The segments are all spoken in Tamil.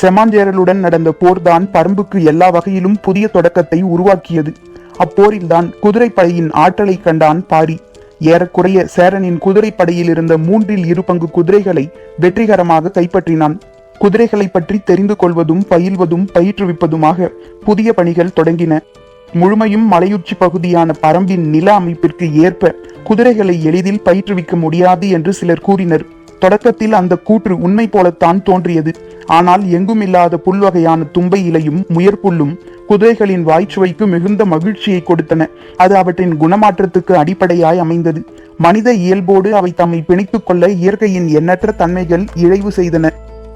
செமாஞ்சேரலுடன் நடந்த போர்தான் பரம்புக்கு எல்லா வகையிலும் புதிய தொடக்கத்தை உருவாக்கியது. அப்போரில்தான் குதிரைப்படையின் ஆற்றலை கண்டான் பாரி. ஏறக்குறைய சேரனின் குதிரைப்படையில் இருந்த மூன்றில் இரு பங்கு குதிரைகளை வெற்றிகரமாக கைப்பற்றினான். குதிரைகளை பற்றி தெரிந்து கொள்வதும் பயில்வதும் பயிற்றுவிப்பதுமாக புதிய பணிகள் தொடங்கின. முழுமையும் மலையுச்சி பகுதியான பரம்பின் நில அமைப்பிற்கு ஏற்ப குதிரைகளை எளிதில் பயிற்றுவிக்க முடியாது என்று சிலர் கூறினர். தொடக்கத்தில் அந்த கூற்று உண்மை போலத்தான் தோன்றியது. ஆனால் எங்குமில்லாத புல்வகையான தும்பை இலையும் முயற்புல்லும் குதிரைகளின் வாய்ச்சுவைக்கு மிகுந்த மகிழ்ச்சியை கொடுத்தன. அது அவற்றின் குணமாற்றத்துக்கு அடிப்படையாய் அமைந்தது. மனித இயல்போடு அவை தம்மை பிணைத்துக் கொள்ள இயற்கையின் எண்ணற்ற தன்மைகள் இழைவு செய்தன.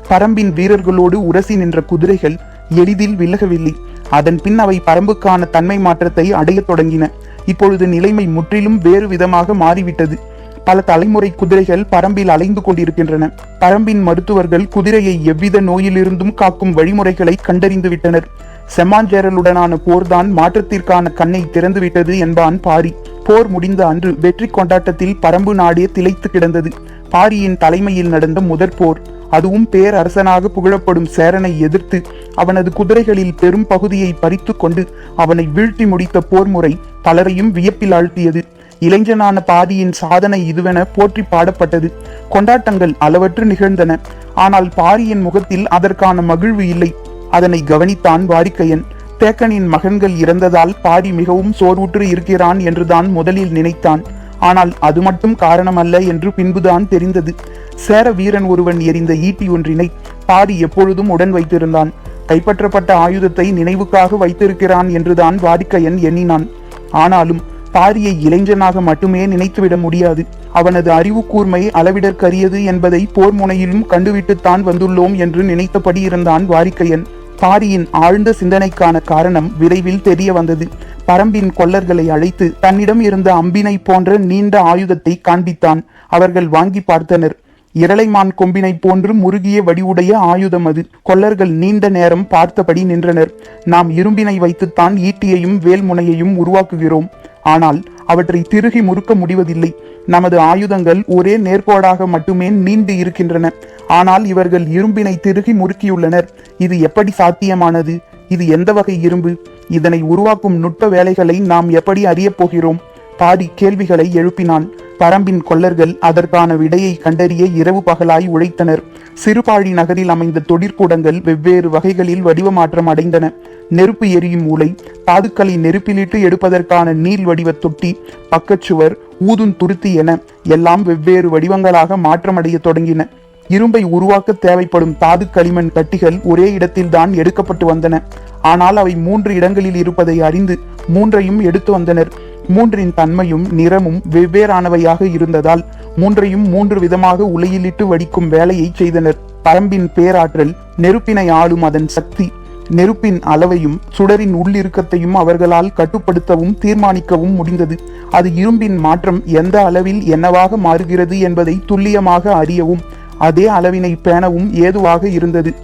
பரம்பின் வீரர்களோடு உரசி நின்ற குதிரைகள் எளிதில் விலகவில்லை. அதன் பின் அவை பரம்புக்கான தன்மை மாற்றத்தை அடையத் தொடங்கின. இப்பொழுது நிலைமை முற்றிலும் வேறு விதமாக மாறிவிட்டது. பல தலைமுறை குதிரைகள் பரம்பில் அலைந்து கொண்டிருக்கின்றன. பரம்பின் மருத்துவர்கள் குதிரையை எவ்வித நோயிலிருந்தும் காக்கும் வழிமுறைகளை கண்டறிந்து விட்டனர். செம்மாஞ்சேரலுடனான போர்தான் மாற்றத்திற்கான கண்ணை திறந்துவிட்டது என்பான் பாரி. போர் முடிந்த அன்று வெற்றி கொண்டாட்டத்தில் பரம்பு நாடே திளைத்து கிடந்தது. பாரியின் தலைமையில் நடந்த முதற் போர். அதுவும் பேரரசனாக புகழப்படும் சேரனை எதிர்த்து அவனது குதிரைகளில் பெரும் பகுதியை பறித்து கொண்டு அவனை வீழ்த்தி முடித்த போர் முறை பலரையும் வியப்பில் ஆழ்த்தியது. இளைஞனான பாதியின் சாதனை இதுவென போற்றி பாடப்பட்டது. கொண்டாட்டங்கள் அளவற்று நிகழ்ந்தன. ஆனால் பாரியின் முகத்தில் அதற்கான மகிழ்வு இல்லை. அதனை கவனித்தான் வாரிக்கையன். தேக்கனின் மகன்கள் இறந்ததால் பாரி மிகவும் சோர்வுற்று இருக்கிறான் என்றுதான் முதலில் நினைத்தான். ஆனால் அது மட்டும் காரணமல்ல என்று பின்புதான் தெரிந்தது. சேர வீரன் ஒருவன் எறிந்த ஈட்டி ஒன்றினை பாரி எப்பொழுதும் உடன் வைத்திருந்தான். கைப்பற்றப்பட்ட ஆயுதத்தை நினைவுக்காக வைத்திருக்கிறான் என்றுதான் வாடிக்கையன் எண்ணினான். ஆனாலும் பாரியை இளைஞனாக மட்டுமே நினைத்துவிட முடியாது. அவனது அறிவு கூர்மை அளவிடற்கரியது என்பதை போர் முனையிலும் கண்டுவிட்டுத்தான் வந்துள்ளோம் என்று நினைத்தபடி இருந்தான் வாரிக்கையன். பாரியின் ஆழ்ந்த சிந்தனைக்கான காரணம் விரைவில் தெரிய வந்தது. பரம்பின் கொல்லர்களை அழைத்து தன்னிடம் இருந்த அம்பினை போன்ற நீண்ட ஆயுதத்தை காண்பித்தான். அவர்கள் வாங்கி பார்த்தனர். இரளைமான் கொம்பினை போன்று முருகிய வடிவுடைய ஆயுதம் அது. கொல்லர்கள் நீண்ட நேரம் பார்த்தபடி நின்றனர். நாம் இரும்பினை வைத்துத்தான் ஈட்டியையும் வேல்முனையையும் உருவாக்குகிறோம். ஆனால் அவற்றை திருகி முறுக்க முடிவதில்லை. நமது ஆயுதங்கள் ஒரே நேர்கோடாக மட்டுமே நீண்டு இருக்கின்றன. ஆனால் இவர்கள் இரும்பினை திருகி முறுக்கியுள்ளனர். இது எப்படி சாத்தியமானது? இது எந்த வகை இரும்பு? இதனை உருவாக்கும் நுட்ப வேலைகளை நாம் எப்படி அறியப் போகிறோம்? பாடி கேள்விகளை எழுப்பினான். பரம்பின் கொல்லர்கள் அதற்கான விடையை கண்டறிய இரவு பகலாய் உழைத்தனர். சிறுபாழி நகரில் அமைந்த தொழிற்கூடங்கள் வெவ்வேறு வகைகளில் வடிவமாற்றம் அடைந்தன. நெருப்பு எரியும் மூளை தாதுக்களை நெருப்பிலிட்டு எடுப்பதற்கான நீள் வடிவ தொட்டி பக்கச்சுவர் ஊதும் துருத்தி என எல்லாம் வெவ்வேறு வடிவங்களாக மாற்றமடைய தொடங்கின. இரும்பை உருவாக்க தேவைப்படும் தாது களிமண் கட்டிகள் ஒரே இடத்தில்தான் எடுக்கப்பட்டு வந்தன. ஆனால் அவை மூன்று இடங்களில் இருப்பதை அறிந்து மூன்றையும் எடுத்து வந்தனர். மூன்றின் தன்மையும் நிறமும் வெவ்வேறானவையாக இருந்ததால் மூன்றையும் மூன்று விதமாக உலையிலிட்டு வடிக்கும் வேலையை செய்தனர். பரம்பின் பேராற்றல் நெருப்பினை ஆளும் அதன் சக்தி நெருப்பின் அளவையும் சுடரின் உள்ளிருக்கத்தையும் அவர்களால் கட்டுப்படுத்தவும் தீர்மானிக்கவும் முடிந்தது. அது இரும்பின் மாற்றம் எந்த அளவில் என்னவாக மாறுகிறது என்பதை துல்லியமாக அறியவும் அதே அளவினை பேணவும் ஏதுவாக இருந்தது.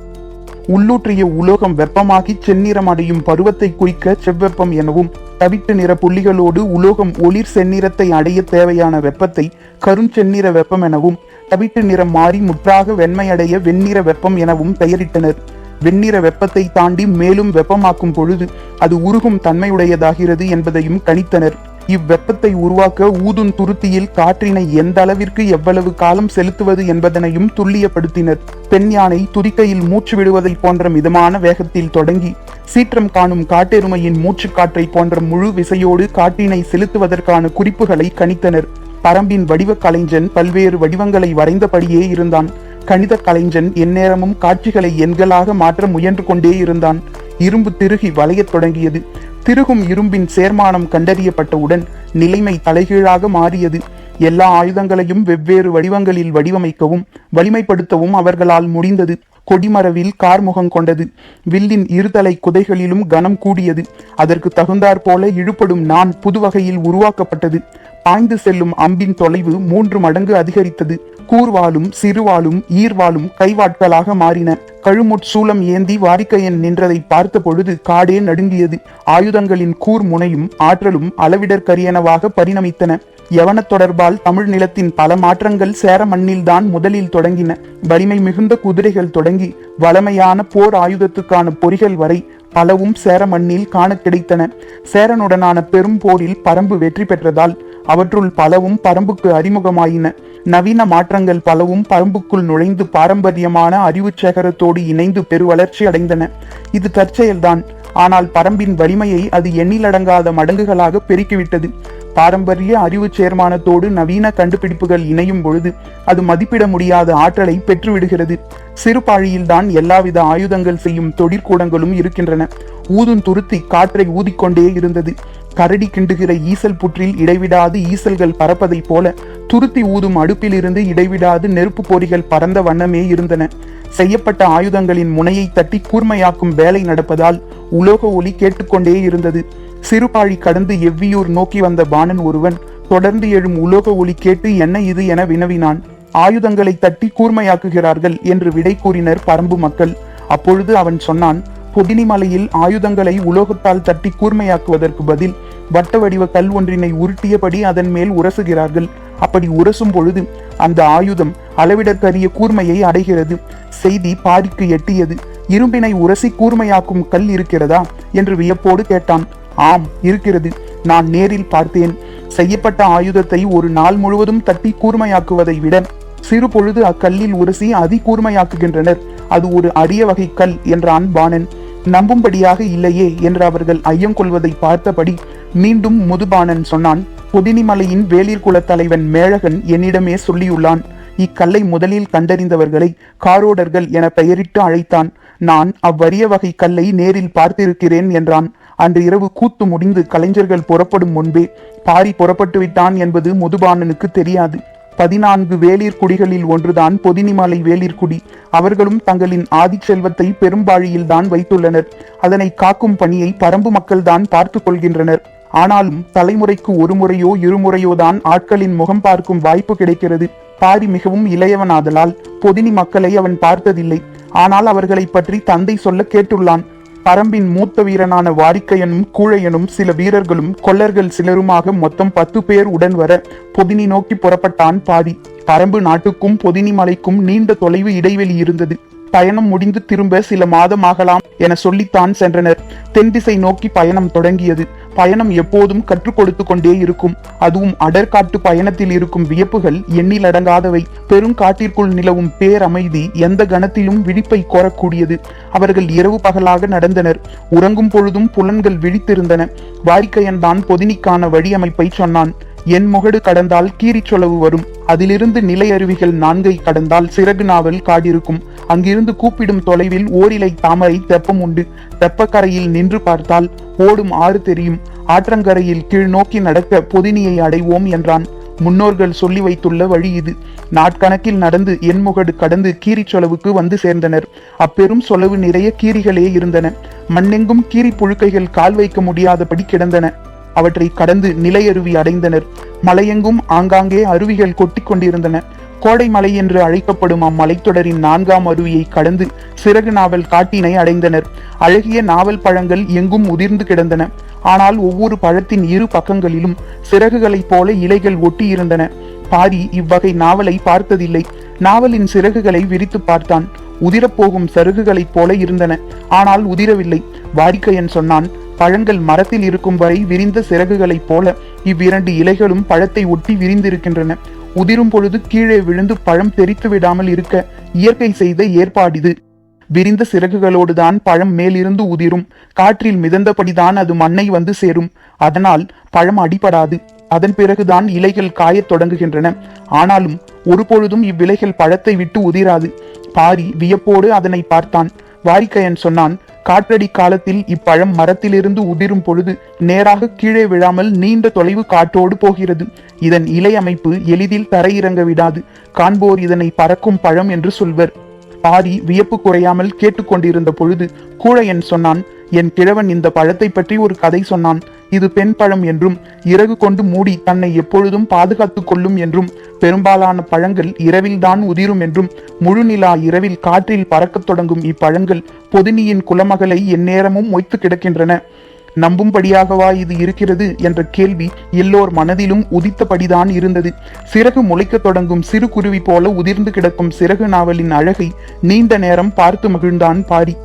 உள்ளூற்றிய உலோகம் வெப்பமாகி செந்நிறமடையும் பருவத்தை குறிக்க செவ்வெப்பம் எனவும் தவிட்டு நிற புள்ளிகளோடு உலோகம் ஒளிர் செந்நிறத்தை அடைய தேவையான வெப்பத்தை கருஞ்செந்நிற வெப்பம் எனவும் தவிட்டு நிறம் மாறி முற்றாக வெண்மையடைய வெண்ணிற வெப்பம் எனவும் பெயரிட்டனர். வெண்ணிற வெப்பத்தை தாண்டி மேலும் வெப்பமாக்கும் பொழுது அது உருகும் தன்மையுடையதாகிறது என்பதையும் கணித்தனர். இவ்வெப்பத்தை உருவாக்க ஊதும் துருத்தியில் காற்றினை எந்த அளவிற்கு எவ்வளவு காலம் செலுத்துவது என்பதனையும் துல்லியப்படுத்தினர். பெண் யானை துதிக்கையில் மூச்சு விடுவதை போன்ற மிதமான வேகத்தில் தொடங்கி சீற்றம் காணும் காட்டெருமையின் மூச்சு காற்றை போன்ற முழு விசையோடு காற்றினை செலுத்துவதற்கான குறிப்புகளை கணித்தனர். பரம்பின் வடிவ கலைஞன் பல்வேறு வடிவங்களை வரைந்தபடியே இருந்தான். கணித கலைஞன் எந்நேரமும் காட்சிகளை எண்களாக மாற்ற முயன்று கொண்டே இருந்தான். இரும்பு திருகி வளையத் தொடங்கியது. திருகும் இரும்பின் சேர்மானம் கண்டறியப்பட்டவுடன் நிலைமை தலைகீழாக மாறியது. எல்லா ஆயுதங்களையும் வெவ்வேறு வடிவங்களில் வடிவமைக்கவும் வலிமைப்படுத்தவும் அவர்களால் முடிந்தது. கொடிமரவில் கார்முகம் கொண்டது. வில்லின் இருதலை குதைகளிலும் கனம் கூடியது. அதற்கு தகுந்தாற் போல இழுபடும் நான் புது வகையில் உருவாக்கப்பட்டது. பாய்ந்து செல்லும் அம்பின் தொலைவு மூன்று மடங்கு அதிகரித்தது. கூர்வாலும் சிறுவாலும் ஈர்வாலும் கைவாட்களாக மாறின. கழுமுட் சூலம் ஏந்தி வாரிக்கையன் நின்றதை பார்த்த பொழுது காடே நடுங்கியது. ஆயுதங்களின் கூர் முனையும் ஆற்றலும் அளவிடற்கரியனவாக பரிணமித்தன. யவன தொடர்பால் தமிழ் நிலத்தின் பல மாற்றங்கள் சேர மண்ணில்தான் முதலில் தொடங்கின. வலிமை மிகுந்த குதிரைகள் தொடங்கி வளமையான போர் ஆயுதத்துக்கான பொறிகள் வரை பலவும் சேர மண்ணில் காண கிடைத்தன. சேரனுடனான பெரும் போரில் பரம்பு வெற்றி பெற்றதால் அவற்றுள் பலவும் பரம்புக்கு அறிமுகமாயின. நவீன மாற்றங்கள் பலவும் பரம்புக்குள் நுழைந்து பாரம்பரியமான அறிவு சேகரத்தோடு இணைந்து பெருவளர்ச்சி அடைந்தன. இது தற்செயல்தான். ஆனால் பரம்பின் வலிமையை அது எண்ணிலடங்காத மடங்குகளாக பெருக்கிவிட்டது. பாரம்பரிய அறிவு சேர்மானத்தோடு நவீன கண்டுபிடிப்புகள் இணையும் பொழுது அது மதிப்பிட முடியாத ஆற்றலை பெற்றுவிடுகிறது. சிறுபாழியில்தான் எல்லாவித ஆயுதங்கள் செய்யும் தொழிற்கூடங்களும் இருக்கின்றன. ஊதும் துருத்தி காற்றை ஊதிக்கொண்டே இருந்தது. கரடி கிண்டுகிற ஈசல் புற்றில் இடைவிடாது ஈசல்கள் பறப்பதைப் போல துருத்தி ஊதும் அடுப்பிலிருந்து இடைவிடாது நெருப்பு பொறிகள் பறந்த வண்ணமே இருந்தன. செய்யப்பட்ட ஆயுதங்களின் முனையை தட்டி கூர்மையாக்கும் வேலை நடப்பதால் உலோக ஒலி கேட்டுக்கொண்டே இருந்தது. சிறுபாழி கடந்து எவ்வியூர் நோக்கி வந்த பாணன் ஒருவன் தொடர்ந்து எழும் உலோக ஒளி கேட்டு என்ன இது என வினவினான். ஆயுதங்களை தட்டி கூர்மையாக்குகிறார்கள் என்று விடை கூறினர் பரம்பு மக்கள். அப்பொழுது அவன் சொன்னான் கொடினிமலையில் ஆயுதங்களை உலோகத்தால் தட்டி கூர்மையாக்குவதற்கு பதில் வட்ட வடிவ கல் ஒன்றினை உருட்டியபடி அதன் மேல் உரசுகிறார்கள். அப்படி உரசும் பொழுது அந்த ஆயுதம் அளவிடற்கரிய கூர்மையை அடைகிறது. செய்தி பாரிக்கு எட்டியது. இரும்பினை உரசி கூர்மையாக்கும் கல் இருக்கிறதா? என்று வியப்போடு கேட்டான். ஆம் இருக்கிறது. நான் நேரில் பார்த்தேன். செய்யப்பட்ட ஆயுதத்தை ஒரு நாள் முழுவதும் தட்டி கூர்மையாக்குவதை விட சிறு பொழுது அக்கல்லில் உரசி அதி கூர்மையாக்குகின்றனர். அது ஒரு அரிய வகை கல் என்றான் பாணன். நம்பும்படியாக இல்லையே என்று அவர்கள் ஐயம் கொள்வதை பார்த்தபடி மீண்டும் முதுபானன் சொன்னான் பொதினிமலையின் வேளிர் குலத் தலைவன் மேழகன் என்னிடமே சொல்லியுள்ளான் இக்கல்லை முதலில் கண்டறிந்தவர்களை காரோடர்கள் என பெயரிட்டு அழைத்தான். நான் அவ்வரிய வகை கல்லை நேரில் பார்த்திருக்கிறேன் என்றான். அன்று இரவு கூத்து முடிந்து கலைஞர்கள் புறப்படும் முன்பே பாரி புறப்பட்டு விட்டான் என்பது முதுபானனுக்கு தெரியாது. பதினான்கு வேளிர் குடிகளில் ஒன்றுதான் பொதினிமலை வேளிர்குடி அவர்களும் தங்களின் ஆதிச்செல்வத்தை பெரும்பாழியில்தான் வைத்துள்ளனர். அதனை காக்கும் பணியை பரம்பு மக்கள்தான் பார்த்து கொள்கின்றனர். ஆனாலும் தலைமுறைக்கு ஒரு முறையோ இருமுறையோ தான் ஆட்களின் முகம் பார்க்கும் வாய்ப்பு கிடைக்கிறது. பாரி மிகவும் இளையவனாதலால் பொதினி மக்களை அவன் பார்த்ததில்லை. ஆனால் அவர்களை பற்றி தந்தை சொல்ல கேட்டுள்ளான். பரம்பின் மூத்த வீரனான வாரிக்கையனும் கூழையனும் சில வீரர்களும் கொல்லர்கள் சிலருமாக மொத்தம் பத்து பேர் உடன் வர பொதினி நோக்கி புறப்பட்டான் பாதி பரம்பு நாட்டுக்கும் பொதினி மலைக்கும் நீண்ட தொலைவு இடைவெளி இருந்தது. பயணம் முடிந்து திரும்ப சில மாதம் ஆகலாம் என சொல்லித்தான் சென்றனர். தென் திசை நோக்கி பயணம் தொடங்கியது. பயணம் எப்போதும் கற்றுக் கொடுத்து கொண்டே இருக்கும். அதுவும் அடர்காட்டு பயணத்தில் இருக்கும் வியப்புகள் எண்ணிலடங்காதவை பெருங்காட்டிற்குள் நிலவும் பேரமைதி எந்த கணத்திலும் விழிப்பை கோரக்கூடியது. அவர்கள் இரவு பகலாக நடந்தனர். உறங்கும் பொழுதும் புலன்கள் விழித்திருந்தன. வாரிக்கையன் தான் பொதினிக்கான வழியமைப்பை சொன்னான். என் முகடு கடந்தால் கீரிச்சொலவு வரும். அதிலிருந்து நிலை அருவிகள் நான்கை கடந்தால் சிறகு நாவல் காடிருக்கும். அங்கிருந்து கூப்பிடும் தொலைவில் ஓரிலை தாமரை தெப்பம் உண்டு. தெப்பக்கரையில் நின்று பார்த்தால் ஓடும் ஆறு தெரியும். ஆற்றங்கரையில் கீழ் நோக்கி நடக்க பொதினியை அடைவோம் என்றான். முன்னோர்கள் சொல்லி வைத்துள்ள வழி இது. நாட்கணக்கில் நடந்து எண்முகடு கடந்து கீரிச்சொலவுக்கு வந்து சேர்ந்தனர். அப்பெரும் சொலவு நிறைய கீரிகளே இருந்தன. மண்ணெங்கும் கீரி புழுக்கைகள் கால் வைக்க முடியாதபடி கிடந்தன. அவற்றை கடந்து நிலையருவி அடைந்தனர். மலையெங்கும் ஆங்காங்கே அருவிகள் கொட்டி கொண்டிருந்தன. கோடை மலை என்று அழைக்கப்படும் அம்மலைத்தொடரின் நான்காம் அருவியை கடந்து சிறகு நாவல் காட்டினை அடைந்தனர். அழகிய நாவல் பழங்கள் எங்கும் உதிர்ந்து கிடந்தன. ஆனால் ஒவ்வொரு பழத்தின் இரு பக்கங்களிலும் சிறகுகளைப் போல இலைகள் ஒட்டி இருந்தன பாரி இவ்வகை நாவலை பார்த்ததில்லை. நாவலின் சிறகுகளை விரித்து பார்த்தான். உதிரப்போகும் சருகுகளைப் போல இருந்தன. ஆனால் உதிரவில்லை. வாரிக்கையன் சொன்னான் பழங்கள் மரத்தில் இருக்கும் வரை விரிந்த சிறகுகளைப் போல இவ்விரண்டு இலைகளும் பழத்தை ஒட்டி விரிந்திருக்கின்றன. உதிரும் பொழுது கீழே விழுந்து பழம் தெரித்து விடாமல் இருக்க இயற்கை செய்த ஏற்பாடிது விரிந்த சிறகுகளோடுதான் பழம் மேலிருந்து உதிரும். காற்றில் மிதந்தபடிதான் அது மண்ணை வந்து சேரும். அதனால் பழம் அடிபடாது. அதன் பிறகுதான் இலைகள் காயத் தொடங்குகின்றன. ஆனாலும் ஒருபொழுதும் இவ்விலைகள் பழத்தை விட்டு உதிராது. பாரி வியப்போடு அதனை பார்த்தான். வாரிக்கையன் சொன்னான் காற்றடி காலத்தில் இப்பழம் மரத்திலிருந்து உதிரும் பொழுது நேராக கீழே விழாமல் நீண்ட தொலைவு காற்றோடு போகிறது. இதன் இலை அமைப்பு எளிதில் தரையிறங்க விடாது. காண்போர் இதனை பறக்கும் பழம் என்று சொல்வர். பாரி வியப்பு குறையாமல் கேட்டுக்கொண்டிருந்த பொழுது கூழையன் சொன்னான் என் கிழவன் இந்த பழத்தை பற்றி ஒரு கதை சொன்னான். இது பெண் பழம் என்றும் இறகு கொண்டு மூடி தன்னை எப்பொழுதும் பாதுகாத்துக் கொள்ளும் என்றும் பெரும்பாலான பழங்கள் இரவில்தான் உதிரும் என்றும் முழு நிலா இரவில் காற்றில் பறக்கத் தொடங்கும் இப்பழங்கள் பொதினியின் குலமகளை எந்நேரமும் மொய்த்து கிடக்கின்றன. நம்பும்படியாகவா இது இருக்கிறது என்ற கேள்வி எல்லோர் மனதிலும் உதித்தபடிதான் இருந்தது. சிறகு முளைக்கத் தொடங்கும் சிறு குருவி போல உதிர்ந்து கிடக்கும் சிறகு நாவலின் அழகை நீண்ட நேரம் பார்த்து மகிழ்ந்தான் பாரி.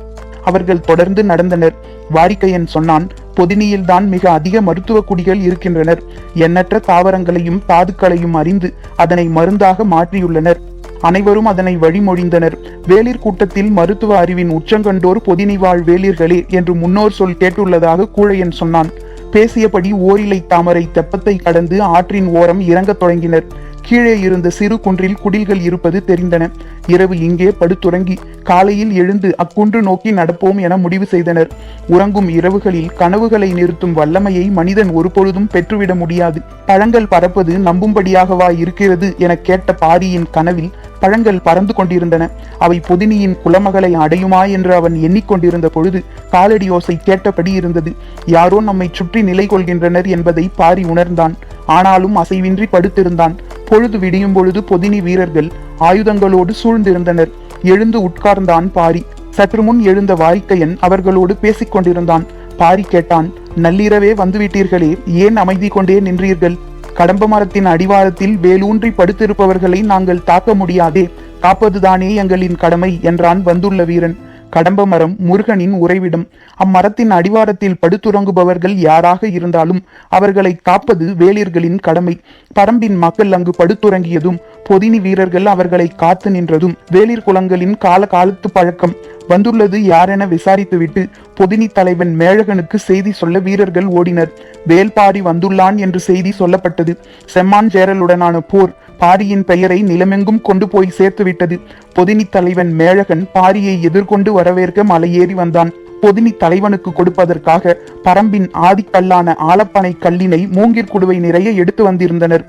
அவர்கள் தொடர்ந்து நடந்தனர். வாரிக்கையன் சொன்னான் பொதினியில்தான் மிக அதிக மருத்துவ குடிகள் இருக்கின்றனர். எண்ணற்ற தாவரங்களையும் தாதுக்களையும் அறிந்து அதனை மருந்தாக மாற்றியுள்ளனர். அனைவரும் அதனை வழிமொழிந்தனர். வேளிர் கூட்டத்தில் மருத்துவ அறிவின் உச்சங்கண்டோர் பொதினி வாழ் வேளிர்களே என்று முன்னோர் சொல் கேட்டுள்ளதாக கூழையன் சொன்னான். பேசியபடி ஓரிலை தாமரை தெப்பத்தை கடந்து ஆற்றின் ஓரம் இறங்கத் தொடங்கினர். கீழே இருந்த சிறு குன்றில் குடில்கள் இருப்பது தெரிந்தன. இரவு இங்கே படுத்துறங்கி காலையில் எழுந்து அக்குன்று நோக்கி நடப்போம் என முடிவு செய்தனர். உறங்கும் இரவுகளில் கனவுகளை நிறுத்தும் வல்லமையை மனிதன் ஒருபொழுதும் பெற்றுவிட முடியாது. பழங்கள் பறப்பது நம்பும்படியாகவா இருக்கிறது என கேட்ட பாரியின் கனவில் பழங்கள் பறந்து கொண்டிருந்தன. அவை பொதினியின் குலமகளை அடையுமா என்று அவன் எண்ணிக்கொண்டிருந்த பொழுது காலடி ஓசை கேட்டபடி இருந்தது. யாரோ நம்மை சுற்றி நிலை கொள்கின்றனர் என்பதை பாரி உணர்ந்தான். ஆனாலும் அசைவின்றி படுத்திருந்தான். பொழுது விடியும் பொழுது பொதினி வீரர்கள் ஆயுதங்களோடு சூழ்ந்திருந்தனர். எழுந்து உட்கார்ந்தான் பாரி. சற்று முன் எழுந்த வாரிக்கையன் அவர்களோடு பேசிக் கொண்டிருந்தான். பாரி கேட்டான் நள்ளிரவே வந்துவிட்டீர்களே ஏன் அமைதி கொண்டே நின்றீர்கள்? கடம்ப மரத்தின் அடிவாரத்தில் வேலூன்றி படுத்திருப்பவர்களை நாங்கள் தாக்க முடியாதே. காப்பதுதானே எங்களின் கடமை என்றான் வந்துள்ள வீரன். கடம்ப மரம் முருகனின் உறைவிடம். அம்மரத்தின் அடிவாரத்தில் படுத்துறங்குபவர்கள் யாராக இருந்தாலும் அவர்களை காப்பது வேளிர்களின் கடமை. பரம்பின் மக்கள் அங்கு படுத்துறங்கியதும் பொதினி வீரர்கள் அவர்களை காத்து நின்றதும் வேளிர் குலங்களின் கால காலத்து பழக்கம். வந்துள்ளது யாரென விசாரித்துவிட்டு பொதினி தலைவன் மேழகனுக்கு செய்தி சொல்ல வீரர்கள் ஓடினர். வேல்பாரி வந்துள்ளான் என்று செய்தி சொல்லப்பட்டது. செம்மான் ஜேரலுடனான போர் பாரியின் பெயரை நிலமெங்கும் கொண்டு போய் சேர்த்துவிட்டது பொதினி தலைவன் மேழகன் பாரியை எதிர்கொண்டு வரவேற்க மலையேறி வந்தான். பொதினி தலைவனுக்கு கொடுப்பதற்காக பரம்பின் ஆதிக்கல்லான ஆலப்பனை கல்லினை மூங்கிற் நிறைய எடுத்து வந்திருந்தனர்.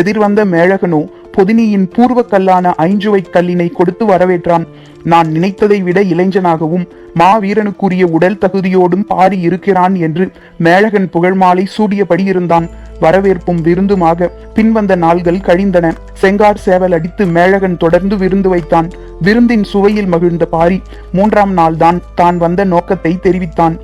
எதிர்வந்த மேழகனோ பொதினியின் பூர்வ கல்லான ஐஞ்சுவை கல்லினை கொடுத்து வரவேற்றான். நான் நினைத்ததை விட இளைஞனாகவும் மாவீரனுக்குரிய உடல் தகுதியோடும் பாரி இருக்கிறான் என்று மேழகன் புகழ்மாலை சூடியபடி இருந்தான். வரவேற்பும் விருந்துமாக பின்வந்த நாள்கள் கழிந்தன. செங்கார் சேவல் அடித்து மேழகன் தொடர்ந்து விருந்து வைத்தான். விருந்தின் சுவையில் மகிழ்ந்த பாரி மூன்றாம் நாள்தான் தான் வந்த நோக்கத்தை தெரிவித்தான்.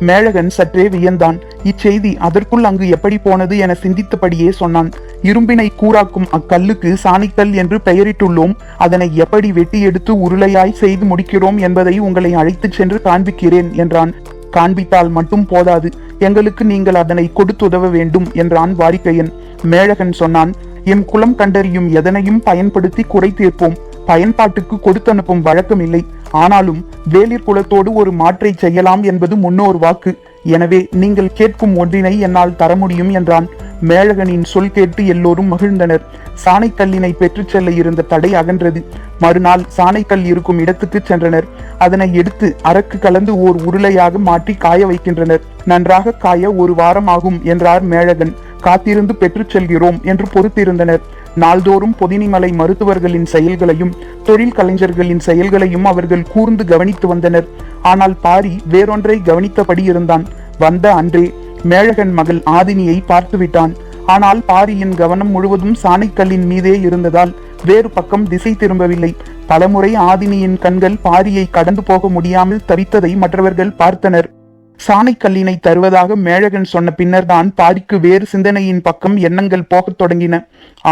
மேழகன் சற்றே வியந்தான். இச்செய்தி அதற்குள் அங்கு எப்படி போனது என சிந்தித்தபடியே சொன்னான். இரும்பினை கூறாக்கும் அக்கல்லுக்கு சாணிக்கல் என்று பெயரிட்டுள்ளோம். அதனை எப்படி வெட்டி எடுத்து உருளையாய் செய்து முடிக்கிறோம் என்பதை உங்களை அழைத்துச் சென்று காண்பிக்கிறேன் என்றான். காண்பித்தால் மட்டும் போதாது. எங்களுக்கு நீங்கள் அதனை கொடுத்துதவ வேண்டும் என்றான் வாரிக்கையன். மேழகன் சொன்னான் எம் குலம் கண்டறியும் எதனையும் பயன்படுத்தி குறை தீர்ப்போம். பயன்பாட்டுக்கு கொடுத்தனுப்பும் வழக்கம் இல்லை ஆனாலும் வேளிர் குலத்தோடு ஒரு மாற்றை செய்யலாம் என்பது முன்னோர் வாக்கு. எனவே நீங்கள் கேட்கும் ஒன்றினை என்னால் தர முடியும் என்றான். மேழகனின் சொல் கேட்டு எல்லோரும் மகிழ்ந்தனர். சாணைக்கல்லினை பெற்றுச் செல்ல இருந்த தடை அகன்றது. மறுநாள் சாணைக்கல் இருக்கும் இடத்துக்கு சென்றனர். அதனை எடுத்து அரக்கு கலந்து ஓர் உருளையாக மாற்றி காய வைக்கின்றனர். நன்றாக காய ஒரு வாரம் ஆகும் என்றார் மேழகன் காத்திருந்து பெற்றுச் செல்கிறோம் என்று பொறுத்திருந்தனர். நாள்தோறும் பொதினிமலை மருத்துவர்களின் செயல்களையும் தொழில் கலைஞர்களின் செயல்களையும் அவர்கள் கூர்ந்து கவனித்து வந்தனர். ஆனால் பாரி வேறொன்றை கவனித்தபடி இருந்தான். வந்த அன்றே மேழகன் மகள் ஆதினியை பார்த்துவிட்டான். ஆனால் பாரியின் கவனம் முழுவதும் சாணைக்கல்லின் மீதே இருந்ததால் வேறு பக்கம் திசை திரும்பவில்லை. பலமுறை ஆதினியின் கண்கள் பாரியை கடந்து போக முடியாமல் தவித்ததை மற்றவர்கள் பார்த்தனர். சாணைக்கல்லினை தருவதாக மேழகன் சொன்ன பின்னர்தான் பாரிக்கு வேறு சிந்தனையின் பக்கம் எண்ணங்கள் போகத் தொடங்கின.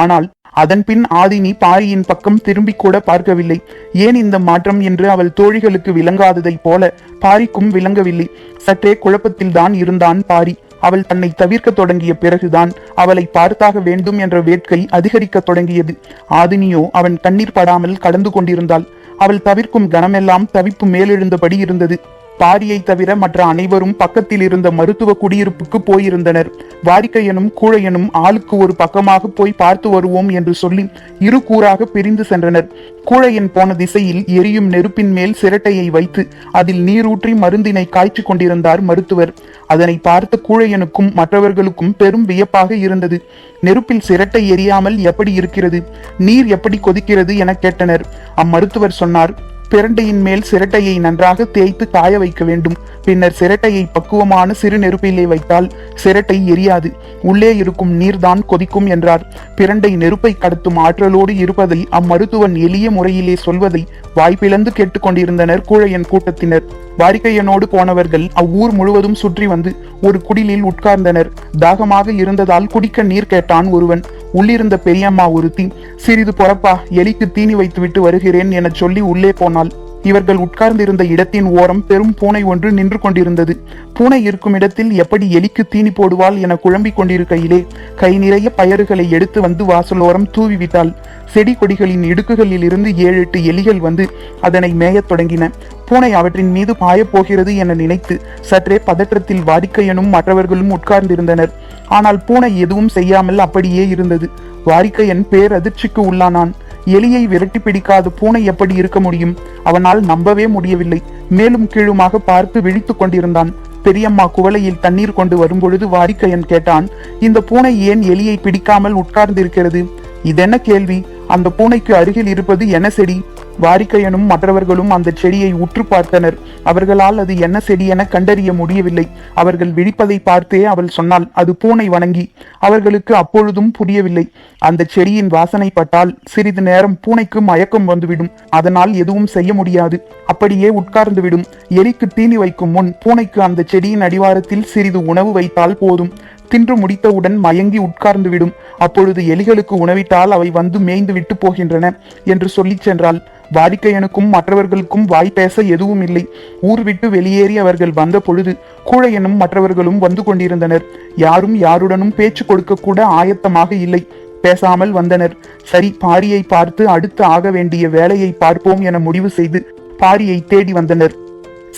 ஆனால் அதன்பின் ஆதினி பாரியின் பக்கம் திரும்பி கூட பார்க்கவில்லை. ஏன் இந்த மாற்றம் என்று அவள் தோழிகளுக்கு விளங்காததைப் போல பாரிக்கும் விளங்கவில்லை. சற்றே குழப்பத்தில்தான் இருந்தான் பாரி. அவள் தன்னை தவிர்க்க தொடங்கிய பிறகுதான் அவளை பார்த்தாக வேண்டும் என்ற வேட்கை அதிகரிக்க தொடங்கியது. ஆதினியோ அவன் கண்ணீர் படாமல் கடந்து கொண்டிருந்தாள். அவள் தவிர்க்கும் கணமெல்லாம் தவிப்பு மேலெழுந்தபடி இருந்தது. பாரியை தவிர மற்ற அனைவரும் பக்கத்தில் இருந்த மருத்துவ குடியிருப்புக்கு போயிருந்தனர். வாரிக்கையனும் கூழையனும் ஆளுக்கு ஒரு பக்கமாக போய் பார்த்து வருவோம் என்று சொல்லி இரு கூறாக பிரிந்து சென்றனர். கூழையன் போன திசையில் எரியும் நெருப்பின் மேல் சிரட்டையை வைத்து அதில் நீரூற்றி மருந்தினை காய்ச்சி கொண்டிருந்தார் மருத்துவர். அதனை பார்த்த கூழையனுக்கும் மற்றவர்களுக்கும் பெரும் வியப்பாக இருந்தது. நெருப்பில் சிரட்டை எரியாமல் எப்படி இருக்கிறது? நீர் எப்படி கொதிக்கிறது என கேட்டனர். அம்மருத்துவர் சொன்னார் பிரண்டையின் மேல் சிரட்டையை நன்றாக தேய்த்து காய வைக்க வேண்டும். பின்னர் சிரட்டையை பக்குவமான சிறு நெருப்பிலே வைத்தால் சிரட்டை எரியாது. உள்ளே இருக்கும் நீர்தான் கொதிக்கும் என்றார். பிரண்டை நெருப்பை கடத்தும் ஆற்றலோடு இருப்பதை அம்மருத்துவன் எளிய முறையிலே சொல்வதை வாய்ப்பிழந்து கேட்டுக்கொண்டிருந்தனர் கூழையன் கூட்டத்தினர். வாரிக்கையனோடு போனவர்கள் அவ்வூர் முழுவதும் சுற்றி வந்து ஒரு குடிலில் உட்கார்ந்தனர். தாகமாக இருந்ததால் குடிக்க நீர் கேட்டான் ஒருவன். உள்ளிருந்த பெரியம்மா ஒருத்தி சிறிது பொறப்பா எலிக்கு தீனி வைத்துவிட்டு வருகிறேன் என சொல்லி உள்ளே போனாள். இவர்கள் உட்கார்ந்திருந்த இடத்தின் ஓரம் பெரும் பூனை ஒன்று நின்று கொண்டிருந்தது. பூனை இருக்கும் இடத்தில் எப்படி எலிக்கு தீனி போடுவாள் என குழம்பிக் கொண்டிருக்கையிலே கை நிறைய பயறுகளை எடுத்து வந்து வாசலோரம் தூவி விட்டாள் செடி கொடிகளின் இடுக்குகளில் இருந்து ஏழு எட்டு எலிகள் வந்து அதனை மேயத் தொடங்கின. பூனை அவற்றின் மீது பாயப் போகிறது என நினைத்து சற்றே பதற்றத்தில் வாரிக்கையனும் மற்றவர்களும் உட்கார்ந்திருந்தனர். ஆனால் பூனை எதுவும் செய்யாமல் அப்படியே இருந்தது. வாரிக்கையன் பேரதிர்ச்சிக்கு உள்ளானான். எலியை விரட்டி பிடிக்காத பூனை எப்படி இருக்க முடியும்? அவனால் நம்பவே முடியவில்லை. மேலும் கீழுமாக பார்த்து விழித்துக் கொண்டிருந்தான். பெரியம்மா குவளையில் தண்ணீர் கொண்டு வரும்பொழுது வாரிக்கையன் கேட்டான் இந்த பூனை ஏன் எலியை பிடிக்காமல் உட்கார்ந்திருக்கிறது? இதென்ன கேள்வி? அந்த பூனைக்கு அருகில் இருப்பது என்ன செடி? வாரிக்கையனும் மற்றவர்களும் அந்த செடியை உற்று பார்த்தனர். அவர்களால் அது என்ன செடி என கண்டறிய முடியவில்லை. அவர்கள் விழிப்பதை பார்த்தே அவள் சொன்னாள் அது பூனை வணங்கி. அவர்களுக்கு அப்பொழுதும் புரியவில்லை. அந்த செடியின் வாசனை பட்டால் சிறிது நேரம் பூனைக்கு மயக்கம் வந்துவிடும். அதனால் எதுவும் செய்ய முடியாது. அப்படியே உட்கார்ந்து விடும். எலிக்கு தீனி வைக்கும் முன் பூனைக்கு அந்த செடியின் அடிவாரத்தில் சிறிது உணவு வைத்தால் போதும். தின்று முடித்தவுடன் மயங்கி உட்கார்ந்து விடும் அப்பொழுது எலிகளுக்கு உணவிட்டால் அவை வந்து மேய்ந்து விட்டு போகின்றன என்று சொல்லிச் சென்றாள். வாடிக்கையனுக்கும் மற்றவர்களுக்கும் வாய் பேச எதுவும் இல்லை. ஊர் விட்டு வெளியேறி அவர்கள் வந்த பொழுது கூழையனும் மற்றவர்களும் வந்து கொண்டிருந்தனர். யாரும் யாருடனும் பேச்சு கொடுக்க கூட ஆயத்தமாக இல்லை. பேசாமல் வந்தனர். சரி பாரியை பார்த்து அடுத்து ஆக வேண்டிய வேலையை பார்ப்போம் என முடிவு செய்து பாரியை தேடி வந்தனர்.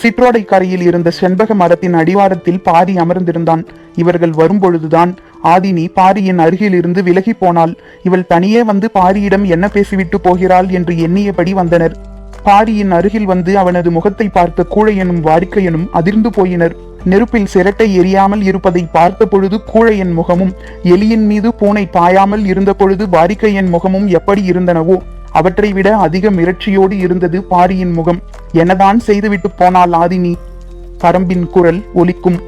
சிற்றோடை கரையில் இருந்த செண்பக மரத்தின் அடிவாரத்தில் பாரி அமர்ந்திருந்தான். இவர்கள் வரும்பொழுதுதான் ஆதினி பாரியின் அருகிலிருந்து விலகி போனாள். இவள் தனியே வந்து பாரியிடம் என்ன பேசிவிட்டு போகிறாள் என்று எண்ணியபடி வந்தனர். பாரியின் அருகில் வந்து அவனது முகத்தை பார்த்த கூழையனும் வாரிக்கையனும் அதிர்ந்து போயினர். நெருப்பில் சிரட்டை எரியாமல் இருப்பதை பார்த்த பொழுது கூழையன் முகமும் எலியின் மீது பூனை பாயாமல் இருந்த பொழுது வாரிக்கையன் முகமும் எப்படி இருந்தனவோ அவற்றை விட அதிக மிரட்சியோடு இருந்தது பாரியின் முகம். என்னதான் செய்துவிட்டு போனால் ஆதினி? பரம்பின் குரல் ஒலிக்கும்.